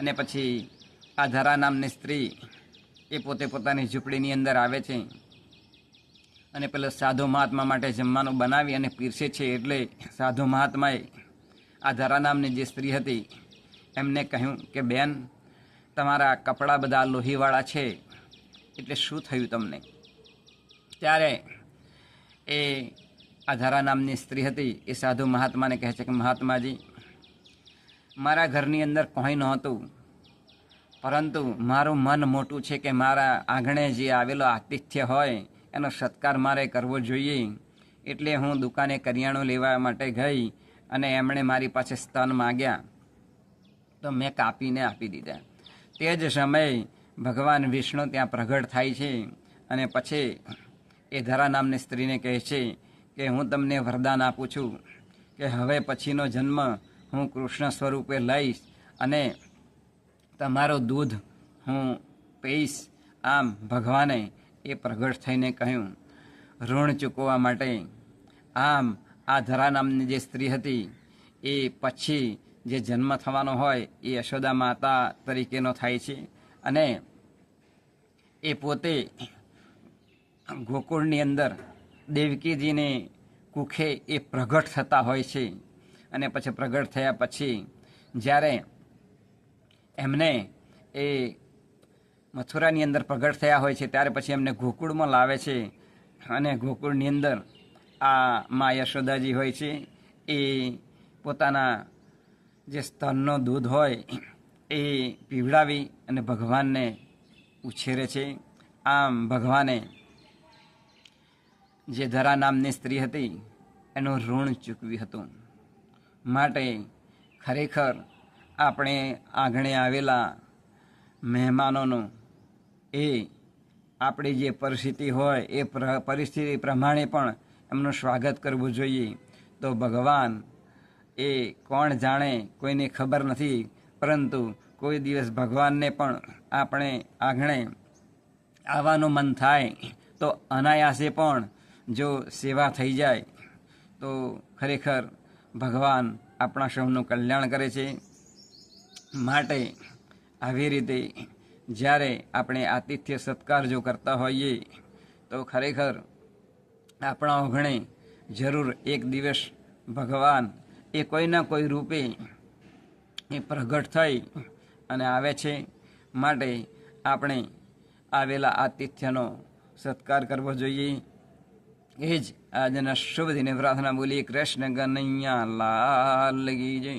અને પછી આ ધરા નામની સ્ત્રી એ પોતે પોતાની ઝૂંપડીની અંદર આવે છે. અને પેલો સાધુ મહાત્મા માટે જમવાનું બનાવી અને પીરસે છે એટલે સાધુ મહાત્માએ આ ધરા નામની જે સ્ત્રી હતી, એમને કહ્યું કે, બેન, તમારા કપડાં બધા લોહીવાળા છે, એટલે શું થયું તમને? ત્યારે એ આ ધરા નામની સ્ત્રી હતી, એ સાધુ મહાત્માને કહે છે કે, મહાત્માજી મારા ઘરની અંદર કોઈ નહોતું. પરંતુ મારું મન મોટું છે કે મારા આંગણે જે આવેલો આતિથ્ય હોય, એનો સત્કાર મારે કરવો જોઈએ. એટલે હું દુકાને કરિયાણું લેવા માટે ગઈ અને એમણે મારી પાસે સ્તન માગ્યા. તો મેં કાપીને આપી દીધા. તે જ સમયે ભગવાન વિષ્ણુ ત્યાં પ્રગટ થાય છે અને પછી એ ધરા નામની સ્ત્રીને કહે છે કે હું તમને વરદાન આપું છું કે હવે પછીનો જન્મ હું કૃષ્ણ સ્વરૂપે લઈશ અને તમારો દૂધ હું પીશ આમ ભગવાને એ પ્રગટ થઈને કહ્યું, ઋણ ચૂકવવા માટે આમ આ ધરા નામની જે સ્ત્રી હતી, એ પછી જે જન્મ થવાનો હોય એ યશોદા માતા તરીકેનો થાય છે અને એ પોતે ગોકુળની અંદર દેવકીજીને કુખે એ પ્રગટ થતા હોય છે. અને પછી પ્રગટ થયા પછી જ્યારે એમને એ મથુરાની અંદર પ્રગટ થયા હોય છે, ત્યારે પછી એમને ગોકુળમાં લાવે છે અને ગોકુળની અંદર આ મા યશોદાજી હોય છે, એ પોતાના જે સ્તનનો દૂધ હોય એ પીવડાવી અને ભગવાનને ઉછેરે છે. આમ ભગવાને જે ધરા નામની સ્ત્રી હતી, એનું ઋણ ચૂકવ્યું હતું. માટે ખરેખર આપણે આંગણે આવેલા મહેમાનોનું એ આપણી જે પરિસ્થિતિ હોય, એ પરિસ્થિતિ પ્રમાણે પણ એમનું સ્વાગત કરવું જોઈએ. તો ભગવાન એ કોણ જાણે કોઈને ખબર નથી, પરંતુ કોઈ દિવસ ભગવાનને પણ આપણે આંગણે આવવાનું મન થાય, તો અનાયાસે પણ જો સેવા થઈ જાય, તો ખરેખર ભગવાન આપણા સૌનું કલ્યાણ કરે છે. માટે આવી રીતે જ્યારે આપણે આતિથ્ય સત્કાર જો કરતા હોઈએ, તો ખરેખર આપણા ઓઘણે જરૂર એક દિવસ ભગવાન એ કોઈના કોઈ રૂપે એ પ્રગટ થઈ અને આવે છે. માટે આપણે આવેલા આતિથ્યનો સત્કાર કરવો જોઈએ. એ જ આજના શુભ દિને પ્રાર્થના બોલીએ કૃષ્ણ કનૈયા લાલ ગી જય.